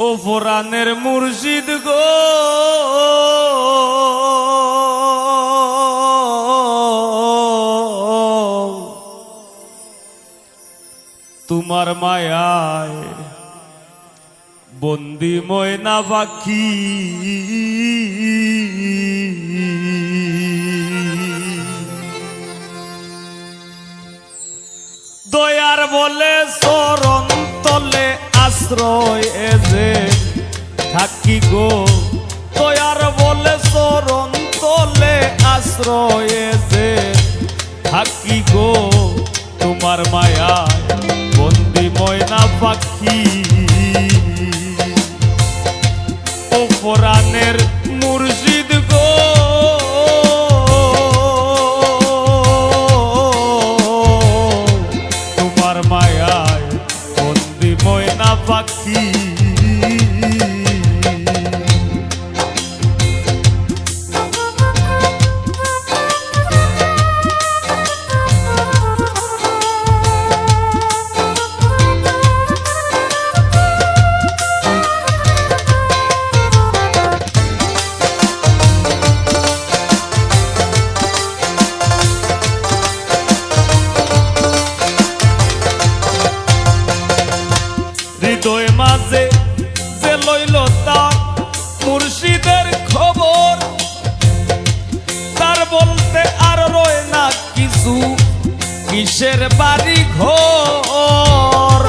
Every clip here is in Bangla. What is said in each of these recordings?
ও ফোরানের মুর্শিদ গো। তোমার মায়ায় বন্দি ময়না পাখি। দয়ার বলে তলে আশ্রয় এজে থাকি গো। দয়ার বলে চরণ তলে আশ্রয় এজে থাকি গো। তোমার মায়া বন্দি ময়না পাখি কিছু কিসের বাড়ি ঘর?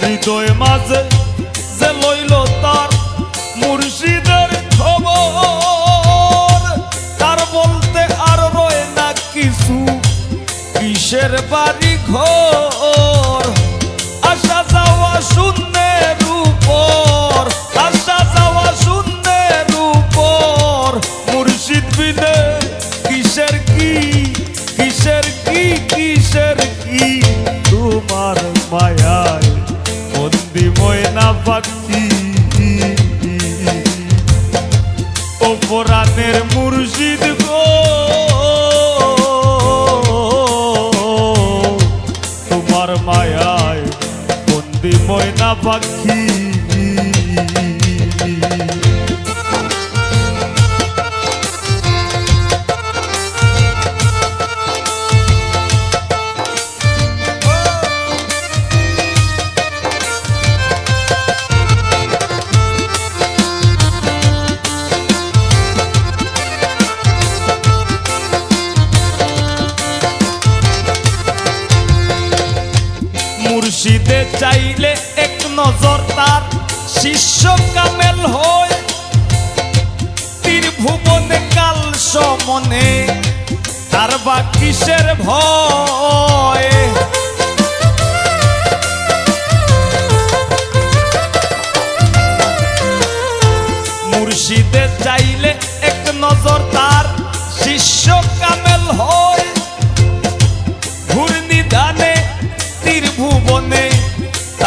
হৃদয় মাঝে যে লইল তার মুর্শিদের খবর, তার বলতে আর রয়ে না কিছু, কিসের বাড়ি ঘর? আসা যাওয়া শূন্যের মায়ায় বন্দি ময়না পাখি কোরআনের মুর্শিদ গো। তোমার মায়ায় বন্দি ময়না পাখি চাইলে এক নজর তার। শিষ্য কামেল হয় তীর ভুবনে কাল সমনে। তার বা কিসের ভয়? মুর্শিদে চাইলে এক নজর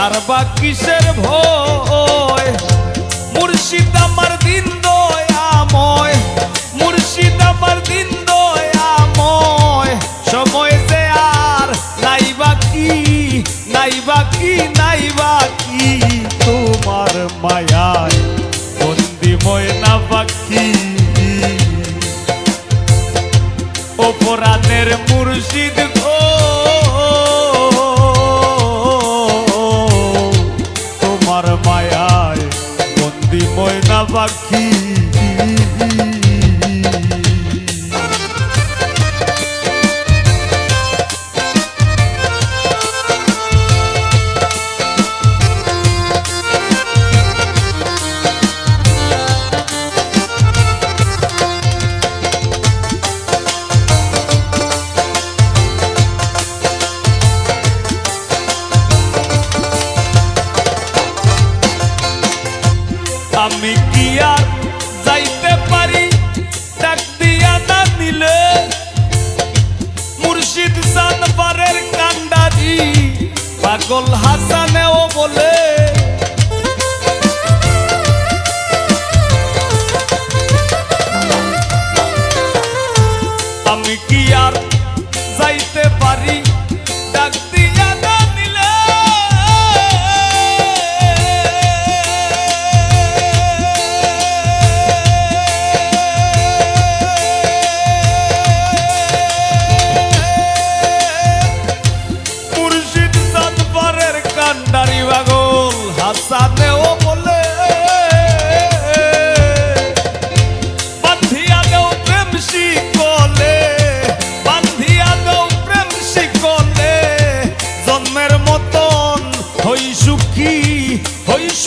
তার বা কিসের ভয়? মুর্শিদ আমার দিন দয়াময়। মুর্শিদ আমার দিন দয়াময়। সময় যে আর নাই বাকি নাই বাকি নাই বাকি তোমার মায়ায় বন্দি ময়না পাখি অপরাধের মুর্শিদ ময়না পাগল হাসানেও বলে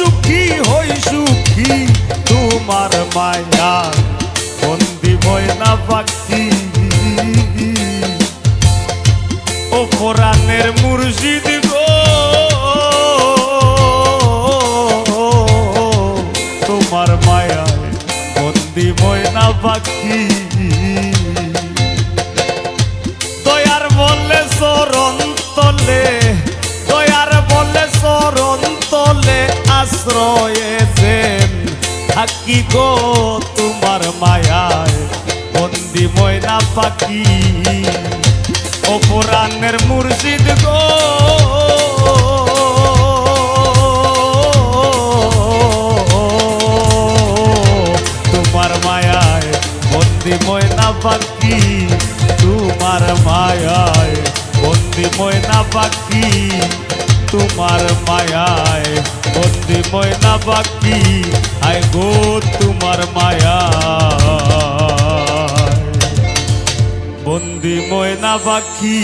সুখী হই সুখী, তোমার মায়া বন্দি হয় না বাকি? ও কোরআনের মুর্শিদ গো, তোমার মায়া বন্দি হয় না বাকি? গো, তোমার মায়ায় বন্দি ময়না পাখি। অপরাণের মুর্শিদ গো। তোমার মায়ায় বন্দি ময়না পাখি, তোমার মায়ায় বন্দি ময়না পাখি, তোমার মায়ায় বন্দি ময়না বাকি। আয় গো তোমার মায়া। বন্দি ময়না বাকি।